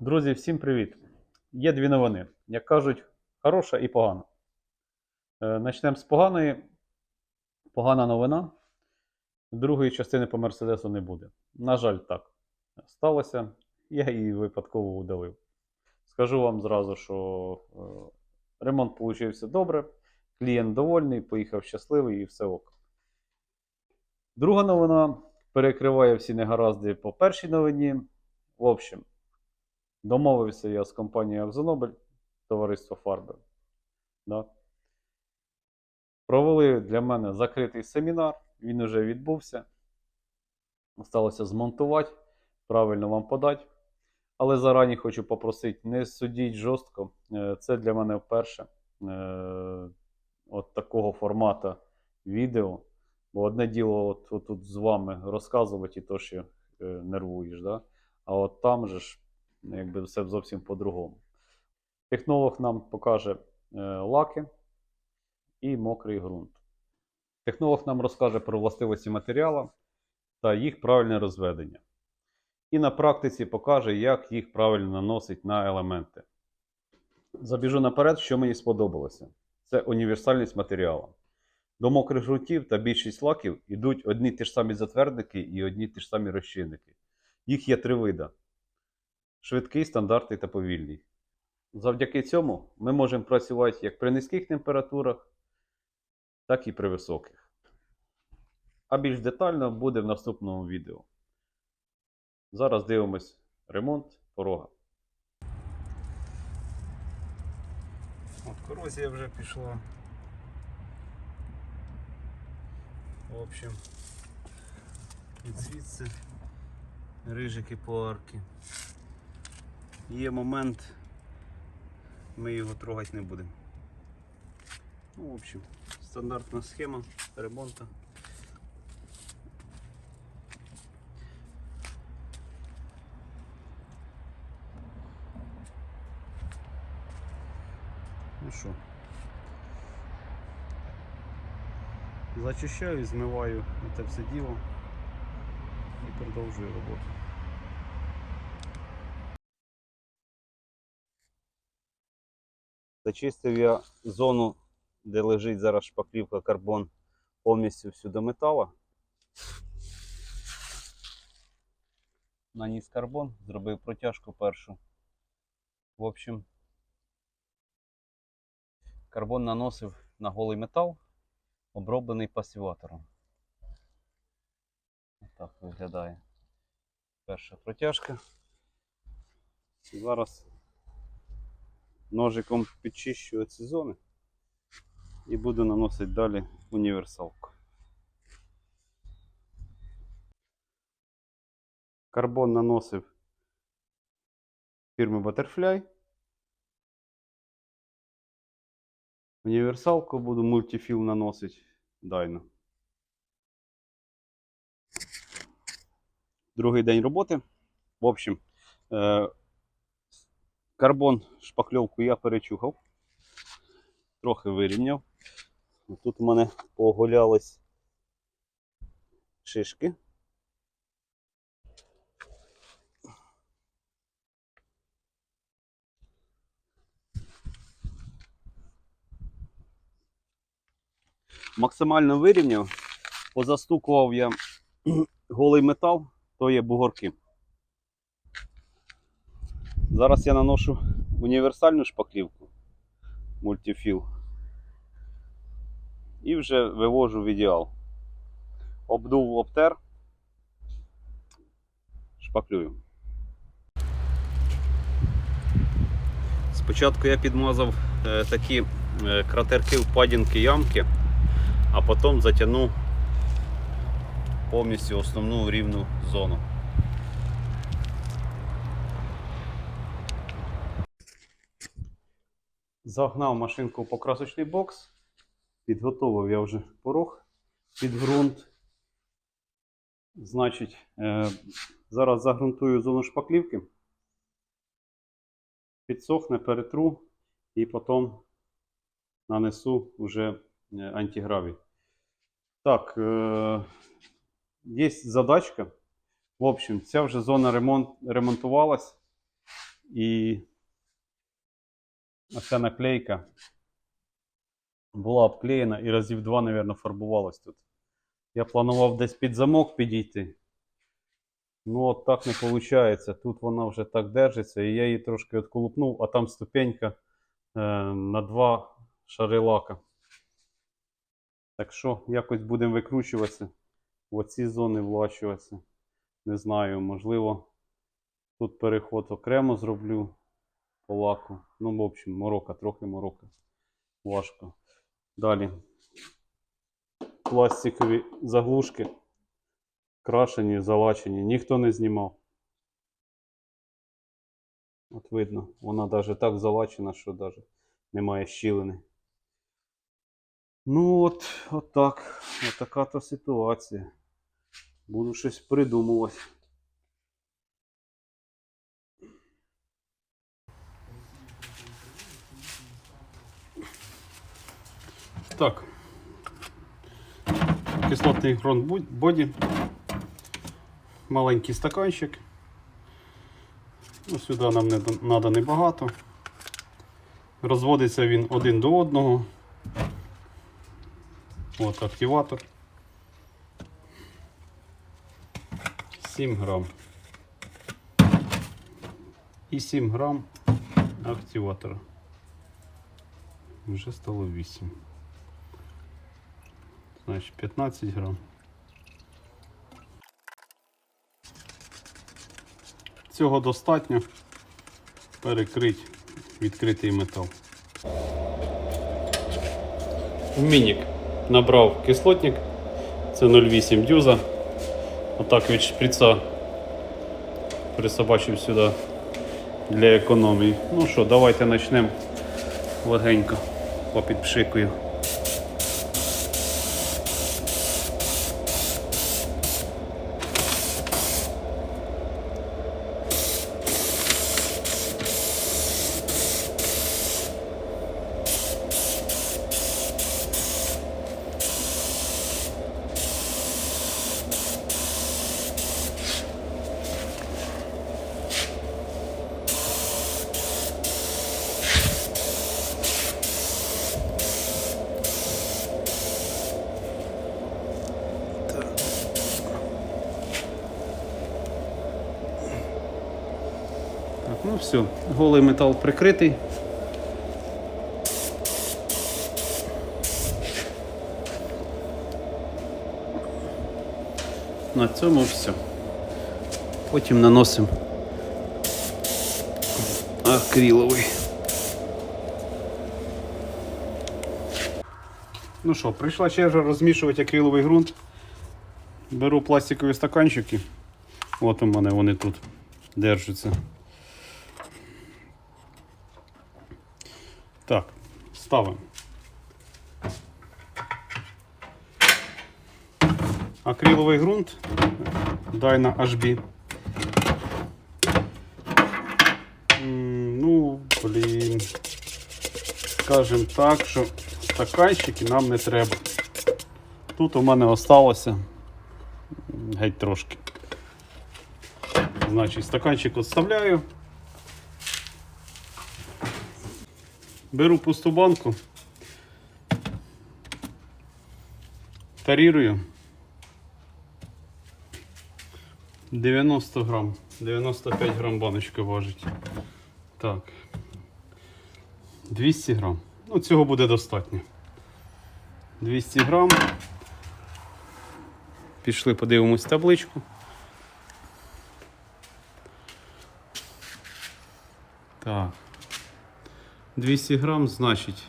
Друзі, всім привіт! Є дві новини. Як кажуть, хороша і погана. Е, Начнемо з поганої. Погана новина. Другої частини по Мерседесу не буде. На жаль, так. Сталося. Я її випадково удалив. Скажу вам зразу, що е, ремонт вийшов добре. Клієнт довольний, поїхав щасливий і все ок. Друга новина перекриває всі негаразди по першій новині. В общем, Домовився я з компанією Акзонобель, товариство Фарбер. Да. Провели для мене закритий семінар, він вже відбувся. Осталося змонтувати, правильно вам подати. Але зарані хочу попросити, не судіть жорстко. Е, Це для мене вперше е, от такого формату відео. Бо одне діло, от, от тут з вами розказувати і то, що е, нервуєш. Да? А от там же ж якби все зовсім по-другому. Технолог нам покаже е, лаки і мокрий ґрунт. Технолог нам розкаже про властивості матеріалу та їх правильне розведення. І на практиці покаже, як їх правильно наносить на елементи. Забіжу наперед, що мені сподобалося. Це універсальність матеріалу. До мокрих ґрунтів та більшість лаків йдуть одні ті ж самі затвердники і одні ті ж самі розчинники. Їх є три види швидкий, стандартний та повільний. Завдяки цьому ми можемо працювати як при низьких температурах, так і при високих. А більш детально буде в наступному відео. Зараз дивимось ремонт порога. От корозія вже пішла. В общем, і звідси рижики по арки. Є момент, ми його трогати не будемо. Ну, в общем, стандартна схема ремонту. Ну що, зачищаю, змиваю це все діло і продовжую роботу. Зачистив я зону, де лежить зараз шпаклівка карбон повністю всю до металу. Наніс карбон, зробив протяжку першу. В общем, карбон наносив на голий метал, оброблений пасиватором. Так виглядає перша протяжка. Зараз ножиком підчищую ці зони і буду наносити далі універсалку. Карбон наносив фірми Butterfly. Універсалку буду мультифіл наносити дайно. Другий день роботи. В общем, е, Карбон шпакльовку я перечухав, трохи вирівняв. Тут у мене погулялись шишки. Максимально вирівняв, позастукував я голий метал, то є бугорки. Зараз я наношу універсальну шпаклівку мультифіл і вже вивожу в ідеал. Обдув обтер, шпаклюю. Спочатку я підмазав е, такі е, кратерки, впадінки, ямки, а потім затягнув повністю основну рівну зону. Загнав машинку в покрасочний бокс. Підготовив я вже порог під ґрунт. Значить, е, зараз загрунтую зону шпаклівки. Підсохне, перетру і потім нанесу вже е, антигравій. Так, е, є задачка. В общем, ця вже зона ремонт, ремонтувалась. І оця наклейка була обклеєна і разів два, мабуть, фарбувалась тут. Я планував десь під замок підійти. Ну, от так не виходить. Тут вона вже так держиться, і я її трошки відколупнув, а там ступенька е, на два шари лака. Так що, якось будемо викручуватися. В оці зони влащуватися. Не знаю, можливо, тут переход окремо зроблю по лаку. Ну, в общем, морока, трохи морока. Важко. Далі. Пластикові заглушки. Крашені, залачені. Ніхто не знімав. От видно, вона навіть так залачена, що навіть немає щілини. Ну от, от так. От така то ситуація. Буду щось придумувати. Так. Кислотний гронт бу- боді. Маленький стаканчик. Ну, сюди нам не треба небагато. Розводиться він один до одного. От активатор. 7 грам. І 7 грам активатора. Вже стало 8. Значить 15 грам. Цього достатньо перекрити відкритий метал. Мінік набрав кислотник. Це 0,8 дюза. Отак від шприца присобачив сюди для економії. Ну що, давайте почнемо легенько попідпшикую. Так, ну все, голий метал прикритий. На цьому все. Потім наносимо акриловий. Ну що, прийшла черга розмішувати акриловий ґрунт. Беру пластикові стаканчики. От у мене вони тут держаться. Так, ставимо. Акриловий ґрунт Dyna HB. Ну, блін. Скажем так, що стаканчики нам не треба. Тут у мене осталося геть трошки. Значить, стаканчик відставляю. Беру пусту банку. Тарірую. 90 грам. 95 грам баночка важить. Так. 200 грам. Ну, цього буде достатньо. 200 грам. Пішли, подивимось табличку. Так. 200 грам, значить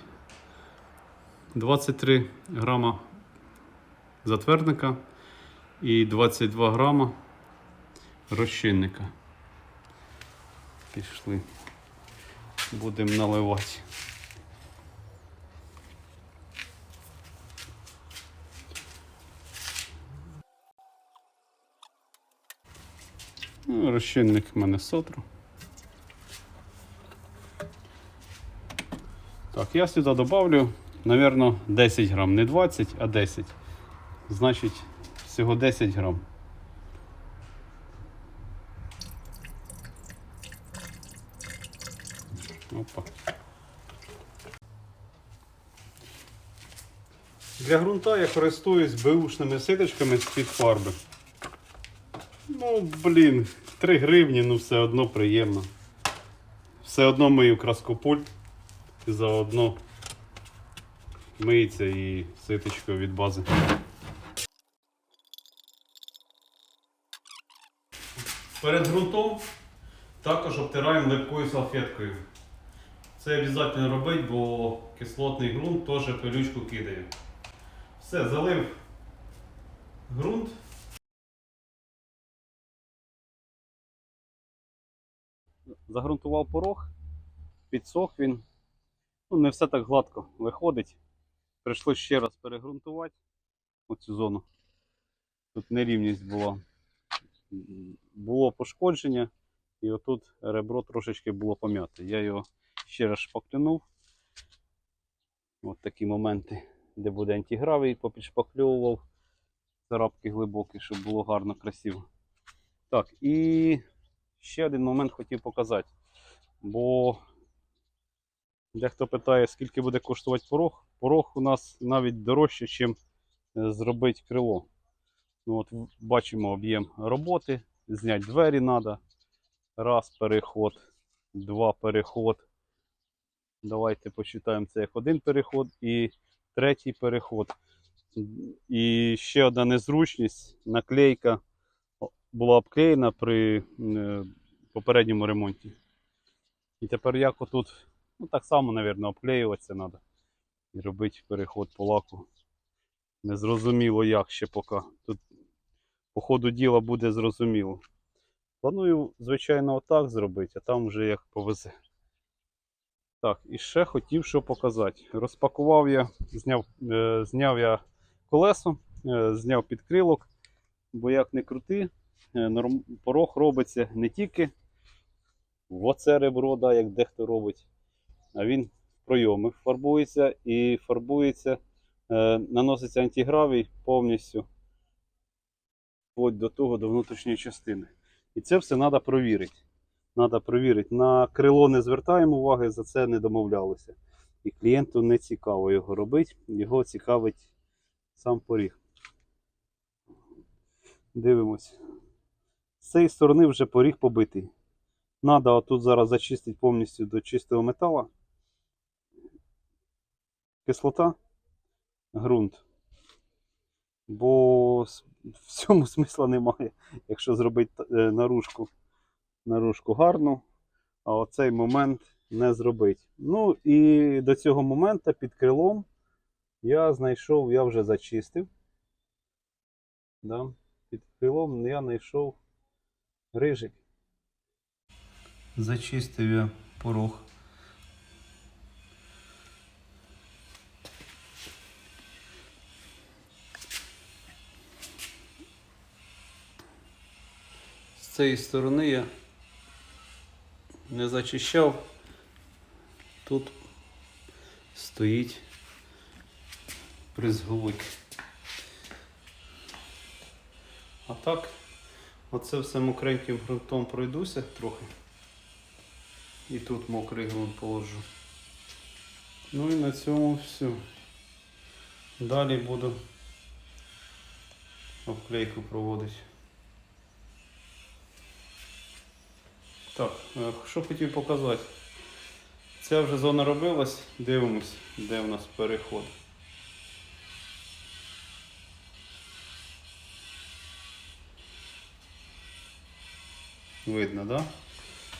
23 грама затвердника і 22 грама розчинника. Пішли. Будемо наливати. Ну, розчинник в мене сотру. Так, я сюди добавлю, наверное, 10 грам. Не 20, а 10. Значить, всього 10 грам. Опа. Для ґрунта я користуюсь беушними ситочками з-під фарби. Ну, блін, 3 гривні, ну все одно приємно. Все одно мию краскопульт і заодно миється і ситочкою від бази. Перед ґрунтом також обтираємо липкою салфеткою. Це обов'язково робити, бо кислотний ґрунт теж пилючку кидає. Все, залив ґрунт. Загрунтував порог, підсох він. Ну, не все так гладко виходить. Прийшлося ще раз перегрунтувати оцю зону. Тут нерівність була. Було пошкодження, і отут ребро трошечки було пом'яте. Я його ще раз шпаклюнув. От такі моменти, де буде антигравій, попідшпакльовував. Царапки глибокі, щоб було гарно, красиво. Так, і ще один момент хотів показати. Бо дехто питає, скільки буде коштувати порог. Порог у нас навіть дорожче, ніж зробити крило. Ну, от бачимо об'єм роботи. Зняти двері треба. Раз переход, два переход. Давайте почитаємо це як один переход і третій переход. І ще одна незручність. Наклейка була обклеєна при е, попередньому ремонті. І тепер як отут, ну так само, мабуть, обклеюватися треба. І робити переход по лаку. Незрозуміло як ще поки. Тут по ходу діла буде зрозуміло. Планую, звичайно, отак зробити, а там вже як повезе. Так, і ще хотів що показати. Розпакував я, зняв, е, зняв я колесо, е, зняв підкрилок, бо як не крути, е, норм, порог робиться не тільки в оце ребро, да, як дехто робить, він в пройоми фарбується і фарбується, е, наноситься антигравій повністю вплоть до того, до внутрішньої частини. І це все треба провірити. Треба провірити. На крило не звертаємо уваги, за це не домовлялися. І клієнту не цікаво його робити, його цікавить сам поріг. Дивимось. З цієї сторони вже поріг побитий. Надо отут зараз зачистити повністю до чистого металу. Кислота, ґрунт. Бо в цьому смисла немає, якщо зробити е, наружку, наружку гарну, а оцей момент не зробити. Ну і до цього моменту під крилом я знайшов, я вже зачистив. Да? Під крилом я знайшов рижик. Зачистив я порог. Цієї сторони я не зачищав. Тут стоїть призговик. А так, оце все мокреньким ґрунтом пройдуся трохи. І тут мокрий ґрунт положу. Ну і на цьому все. Далі буду обклейку проводити. Так, е, що хотів показати. Ця вже зона робилась, дивимось, де в нас переход. Видно, так? Да?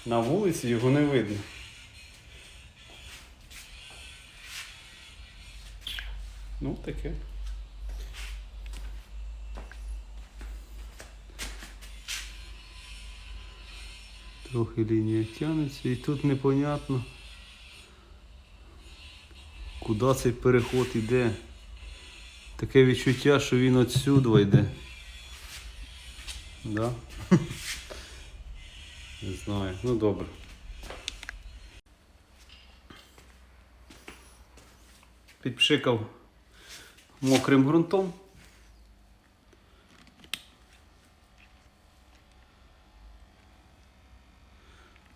На вулиці його не видно. Ну, таке. Трохи лінія тягнеться і тут непонятно, куди цей переход йде. Таке відчуття, що він отсюди йде. Да? Не знаю. Ну добре. Підпшикав мокрим ґрунтом.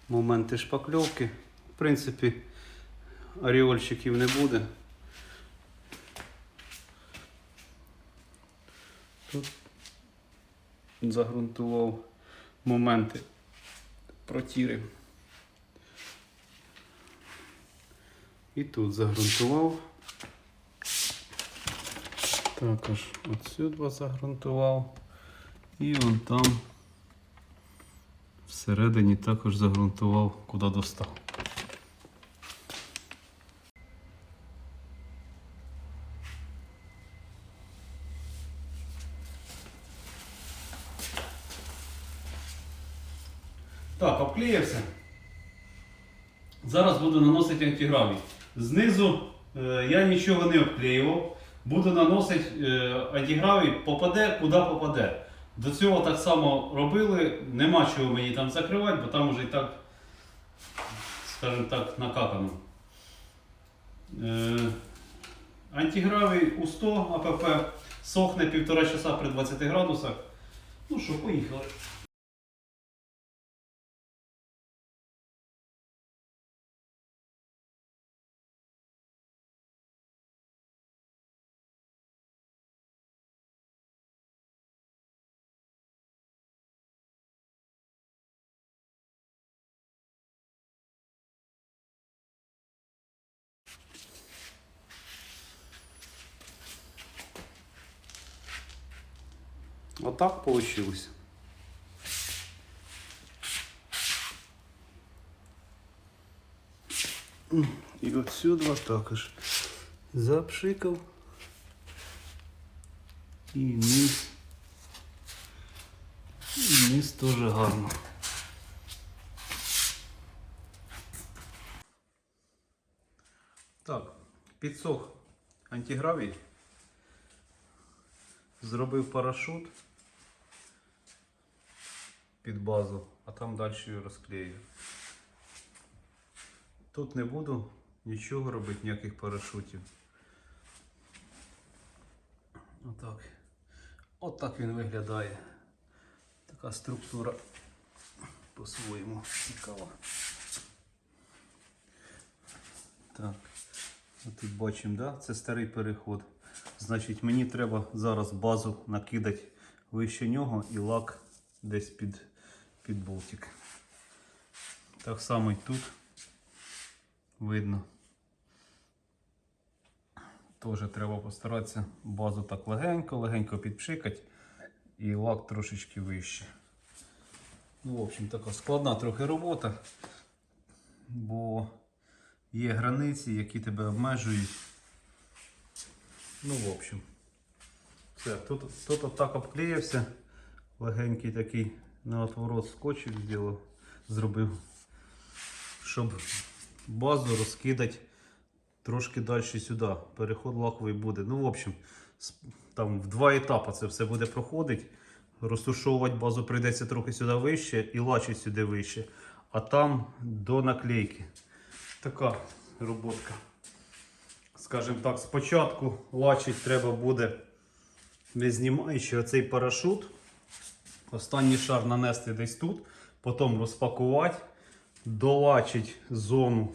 Моменти шпакльовки В принципі, аріольчиків не буде. Тут загрунтував моменти протіри. І тут загрунтував. Також отсюди загрунтував. І вон там всередині також загрунтував, куди достав. Так, обклеївся. Зараз буду наносити антигравій. Знизу е, я нічого не обклеював. Буду наносити е, антигравій, попаде, куди попаде. До цього так само робили, нема чого мені там закривати, бо там вже і так, скажімо так, накакано. Е, антигравий у 100 АПП сохне півтора часа при 20 градусах. Ну що, поїхали. Отак вийшло. І отсюди також запшикав. І низ. І низ теж гарно. Так, підсох антигравій. Зробив парашут під базу, а там далі розклею. Тут не буду нічого робити, ніяких парашутів. Отак. Отак він виглядає. Така структура по-своєму цікава. Так. Тут бачимо, да? це старий переход. Значить, мені треба зараз базу накидати вище нього і лак десь під, під. Так само і тут видно. Теж треба постаратися базу так легенько, легенько підпшикати і лак трошечки вище. Ну, в общем, така складна трохи робота, бо є границі, які тебе обмежують. Ну, в общем, все, тут, тут отак обклеївся, легенький такий на отворот скотчик зробив, зробив, щоб базу розкидати трошки далі сюди. Переход лаковий буде. Ну, в общем, там в два етапи це все буде проходити. Розтушовувати базу прийдеться трохи сюди вище і лачить сюди вище. А там до наклейки. Така роботка. Скажімо так, спочатку лачить треба буде, не знімаючи оцей парашут. Останній шар нанести десь тут, потім розпакувати, долачить зону,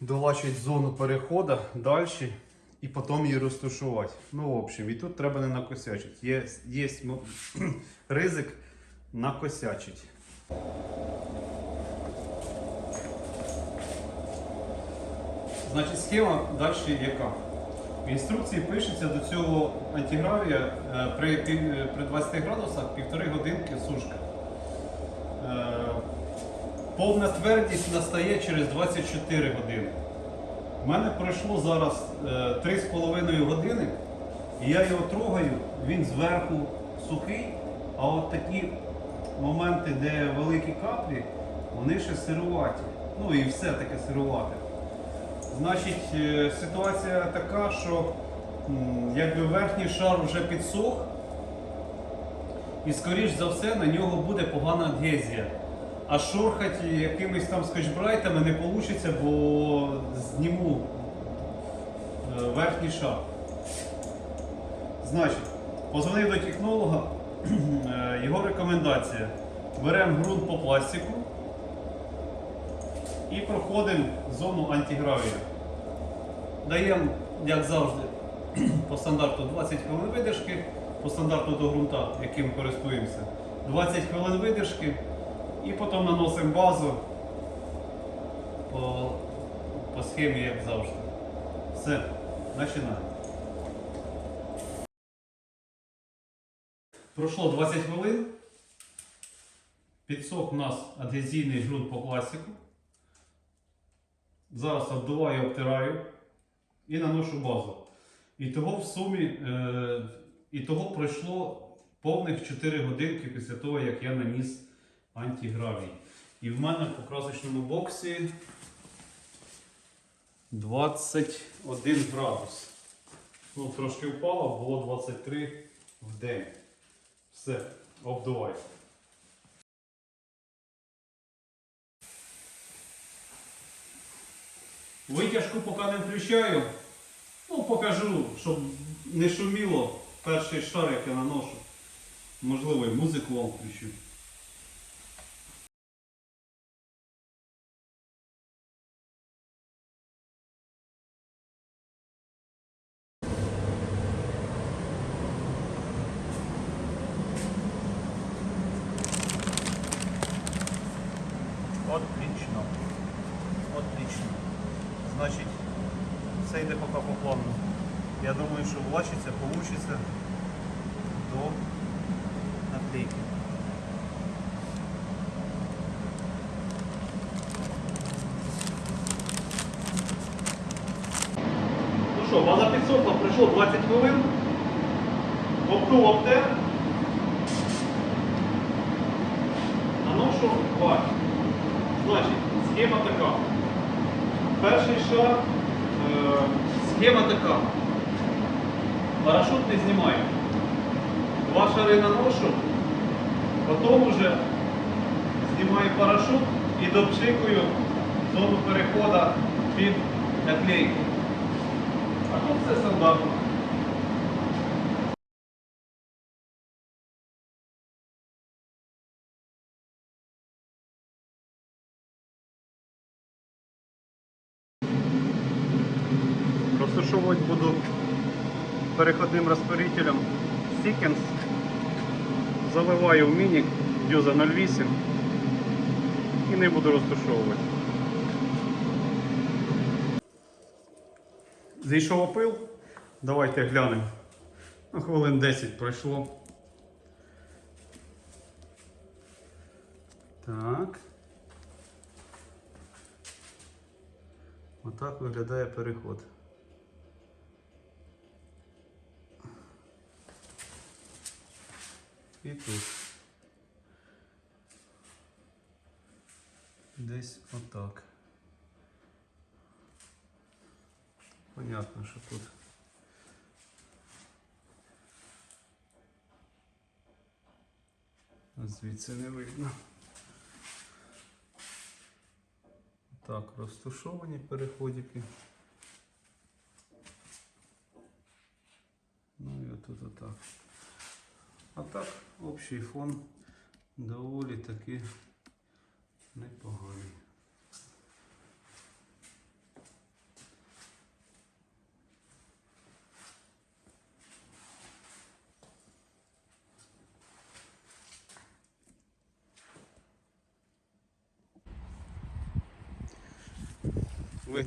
долачить зону переходу далі і потім її розташувати. Ну, в общем, і тут треба не накосячити. Є, є ризик накосячить. Значить, схема далі яка? В інструкції пишеться до цього антигравія при, при 20 градусах півтори годинки сушка. Е, Повна твердість настає через 24 години. У мене пройшло зараз е, 3,5 години, і я його трогаю, він зверху сухий, а от такі моменти, де великі каплі, вони ще сируваті. Ну і все таке сирувате. Значить, е, ситуація така, що якби верхній шар вже підсох, і скоріш за все на нього буде погана адгезія. А шорхати якимись там скотчбрайтами не вийде, бо зніму е, верхній шар. Значить, позвонив до технолога, е, його рекомендація. Беремо ґрунт по пластику, і проходимо зону антигравія. Даємо, як завжди, по стандарту 20 хвилин видержки, по стандарту до ґрунта, яким користуємося, 20 хвилин видержки, і потім наносимо базу по, по схемі, як завжди. Все, починаємо. Пройшло 20 хвилин. Підсох у нас адгезійний ґрунт по пластику. Зараз обдуваю, обтираю і наношу базу. І того в сумі, е, і того пройшло повних 4 годинки після того, як я наніс антигравій. І в мене в покрасочному боксі 21 градус. Ну, трошки впало, було 23 в день. Все, обдувай. Витяжку поки не включаю. Покажу, щоб не шуміло перший шар, як я наношу. Можливо, і музику вам включу. Отлично. Отлично. Значить, все йде поки по плану. Я думаю, що влачиться, получиться до наклейки. Ну що, база підсохла, пройшло 20 хвилин. Обтув обтер. Наношу вач. Значить, схема така. Перший шар, е, схема така. Парашут не знімаю. Два шари наношу, потім вже знімаю парашут і допшикую зону переходу під наклейку. А тут все стандартно. Розташовувати буду переходним розтворителем Seekens. Заливаю в мінік дюза 08 і не буду розташовувати. Зійшов опил. Давайте глянемо. Ну, хвилин 10 пройшло. Так. Отак виглядає переход. І тут. Десь отак. Понятно, що тут. Звідси не видно. Так, розташовані переходики. Ну і отут отак. А так, общий фон доволі таки непоганий.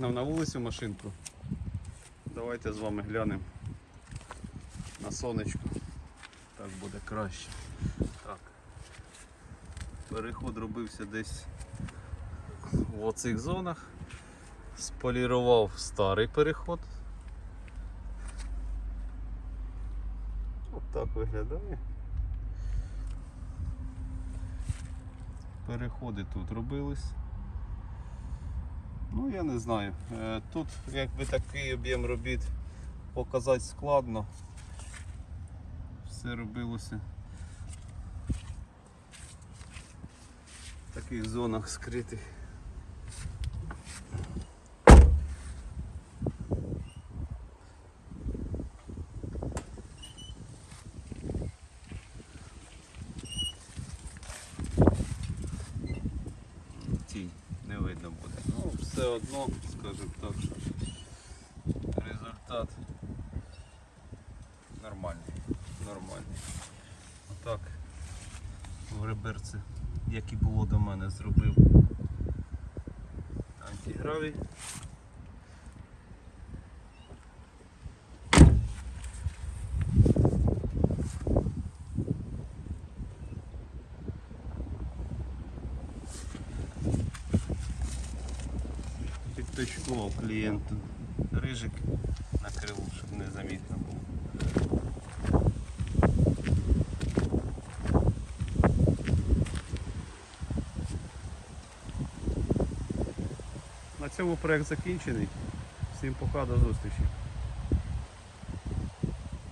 Вигнав на вулицю машинку. Давайте з вами глянемо на сонечко. Так буде краще. Так. Переход робився десь в оцих зонах. Сполірував старий переход. От так виглядає. Переходи тут робились. Ну я не знаю. Е, Тут якби такий об'єм робіт показати складно. Все робилося в таких зонах скритих. Тінь не не видно буде. Ну, все одно, скажімо так, що результат нормальний. Нормальний. Отак в реберці, як і було до мене, зробив антигравій. Підточкував клієнту рижик на криву, щоб не замітно було. Цьому проект закінчений. Всім пока, до зустрічі.